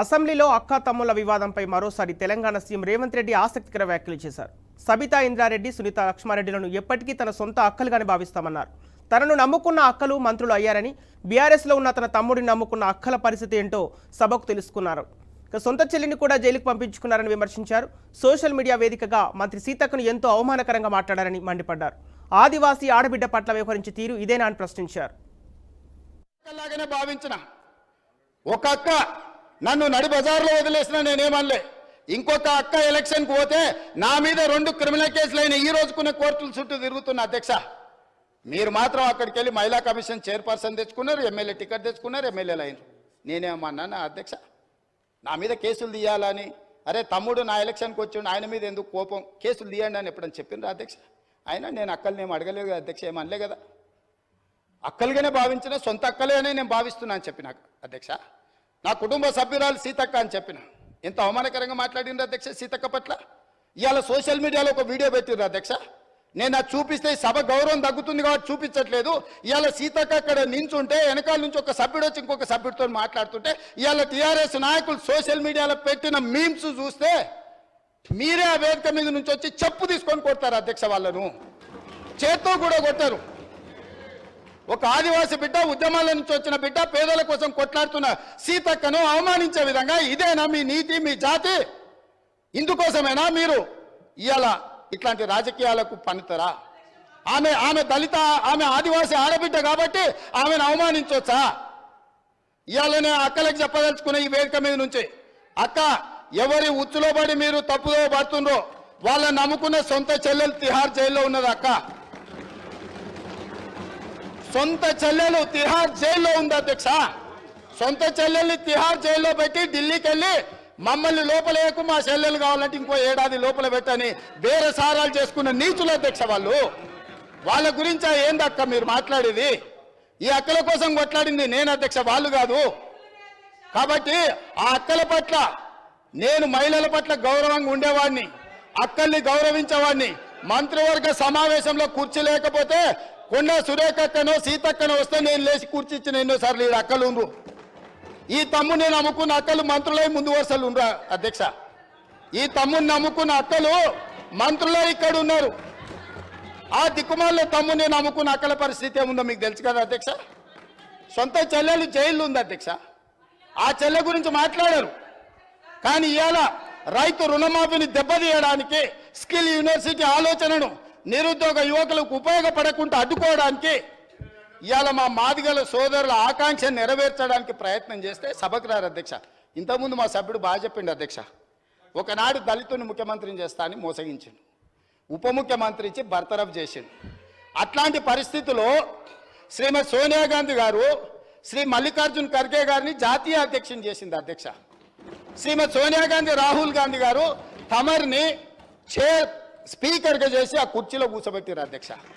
అసెంబ్లీలో అక్కా తమ్ముళ్ళ వివాదంపై మరోసారి తెలంగాణ సీఎం రేవంత్ రెడ్డి ఆసక్తికర వ్యాఖ్యలు చేశారు. సబితా ఇంద్రారెడ్డి సునీత లక్ష్మారెడ్డిలను ఎప్పటికీ తన సొంత అక్కలుగానే భావిస్తామన్నారు. తనను నమ్ముకున్న అక్కలు మంత్రులు అయ్యారని బీఆర్ఎస్లో ఉన్న తన తమ్ముడిని నమ్ముకున్న అక్కల పరిస్థితి ఏంటో సభకు తెలుసుకున్నారు. ఇక సొంత చెల్లిని కూడా జైలుకు పంపించుకున్నారని విమర్శించారు. సోషల్ మీడియా వేదికగా మంత్రి సీతక్కను ఎంతో అవమానకరంగా మాట్లాడారని మండిపడ్డారు. ఆదివాసీ ఆడబిడ్డ పట్ల వ్యవహరించే తీరు ఇదేనా అని ప్రశ్నించారు. ఒక అక్క నన్ను నడి బజార్లో వదిలేసిన నేనేమనలే. ఇంకొక అక్క ఎలక్షన్కి పోతే నా మీద రెండు క్రిమినల్ కేసులు అయిన ఈ రోజుకున్న కోర్టుల చుట్టూ తిరుగుతున్న అధ్యక్ష. మీరు మాత్రం అక్కడికి వెళ్ళి మహిళా కమిషన్ చైర్పర్సన్ తెచ్చుకున్నారు ఎమ్మెల్యే టికెట్ తెచ్చుకున్నారు ఎమ్మెల్యేలు అయినారు. నేనేమన్నా నా అధ్యక్ష? నా మీద కేసులు తీయాలని. అరే తమ్ముడు నా ఎలక్షన్కి వచ్చిండు ఆయన మీద ఎందుకు కోపం? కేసులు తీయండి అని ఎప్పుడని చెప్పిండ్రు అధ్యక్ష? అయినా నేను అక్కల్ని ఏం అడగలేదు కదా అధ్యక్ష ఏమనలే కదా? అక్కలుగానే భావించిన సొంత అక్కలే అని నేను భావిస్తున్నాను చెప్పిన అధ్యక్ష? నా కుటుంబ సభ్యురాలు సీతక్క అని చెప్పిన. ఎంత అవమానకరంగా మాట్లాడిండ్రు అధ్యక్ష సీతక్క పట్ల? ఇవాళ సోషల్ మీడియాలో ఒక వీడియో పెట్టిండ్రు అధ్యక్ష. నేను అది చూపిస్తే సభ గౌరవం తగ్గుతుంది కాబట్టి చూపించట్లేదు. ఇవాళ సీతక్క అక్కడ నించుంటే వెనకాల నుంచి ఒక సభ్యుడు వచ్చి ఇంకొక సభ్యుడితో మాట్లాడుతుంటే ఇవాళ టీఆర్ఎస్ నాయకులు సోషల్ మీడియాలో పెట్టిన మీమ్స్ చూస్తే మీరే ఆ వేదిక మీద నుంచి వచ్చి చెప్పు తీసుకొని కొడతారు అధ్యక్ష వాళ్ళను. చేత్తో కూడా కొట్టారు. ఒక ఆదివాసి బిడ్డ ఉద్యమాల నుంచి వచ్చిన బిడ్డ పేదల కోసం కొట్లాడుతున్న సీతక్కను అవమానించే విధంగా ఇదేనా మీ నీతి మీ జాతి? ఇందుకోసమేనా మీరు ఇవాళ ఇట్లాంటి రాజకీయాలకు పనితరా? ఆమె ఆమె దళిత ఆమె ఆదివాసి ఆడబిడ్డ కాబట్టి ఆమెను అవమానించవచ్చా ఇవాళనే అక్కలకు చెప్పదలుచుకున్న ఈ వేదిక మీద నుంచి అక్క ఎవరి ఉచ్చులో పడి మీరు తప్పుదో పడుతుండ్రో వాళ్ళని నమ్ముకున్న సొంత చెల్లెలు తిహార్ జైల్లో ఉన్నది అక్క. సొంత చెల్లెలు తిహార్ జైల్లో ఉంది అధ్యక్ష. సొంత చెల్లెల్ని తిహార్ జైల్లో పెట్టి ఢిల్లీకి వెళ్ళి మమ్మల్ని లోపలేకు మా చెల్లెలు కావాలంటే ఇంకో ఏడాది లోపల పెట్టని వేరే సారాలు చేసుకున్న నీచులు అధ్యక్ష వాళ్ళు. వాళ్ళ గురించి ఏందక్క మీరు మాట్లాడేది? ఈ అక్కల కోసం కొట్లాడింది నేను అధ్యక్ష వాళ్ళు కాదు. కాబట్టి ఆ అక్కల పట్ల నేను మహిళల పట్ల గౌరవంగా ఉండేవాడిని అక్కల్ని గౌరవించేవాడిని. మంత్రివర్గ సమావేశంలో కూర్చోలేకపోతే కొండ సురేఖక్కనో సీతక్కనో వస్తే నేను లేచి కూర్చిచ్చిన ఎన్నోసార్లు ఈ అక్కలు ఉండ్రు. ఈ తమ్ముని నమ్ముకున్న అక్కలు మంత్రులై ముందు వరుసలు ఉండరా అధ్యక్ష. ఈ తమ్ముని నమ్ముకున్న అక్కలు మంత్రులే ఇక్కడ ఉన్నారు. ఆ దిక్కుమాల తమ్ముని నమ్ముకున్న అక్కల పరిస్థితి ఏముందో మీకు తెలుసు కదా అధ్యక్ష? సొంత చెల్లెలు జైల్లో ఉంది అధ్యక్ష. ఆ చెల్లె గురించి మాట్లాడారు. కానీ ఇవాళ రైతు రుణమాఫీని దెబ్బతీయడానికి స్కిల్ యూనివర్సిటీ ఆలోచనను నిరుద్యోగ యువకులకు ఉపయోగపడకుండా అడ్డుకోవడానికి ఇవాళ మా మాదిగల సోదరుల ఆకాంక్ష నెరవేర్చడానికి ప్రయత్నం చేస్తే సభకు రారు అధ్యక్ష. ఇంతకుముందు మా సభ్యుడు బాగా చెప్పిండు అధ్యక్ష. ఒకనాడు దళితుని ముఖ్యమంత్రిని చేస్తా అని మోసగించిండు. ఉప ముఖ్యమంత్రి ఇచ్చి బర్తరఫ్ చేసిండు. అట్లాంటి పరిస్థితుల్లో శ్రీమతి సోనియా గాంధీ గారు శ్రీ మల్లికార్జున్ ఖర్గే గారిని జాతీయ అధ్యక్షుని చేసింది అధ్యక్ష. శ్రీమతి సోనియా గాంధీ రాహుల్ గాంధీ గారు తమరిని చైర్ స్పీకర్గా చేసి ఆ కుర్చీలో కూర్చోబెట్టారు అధ్యక్ష.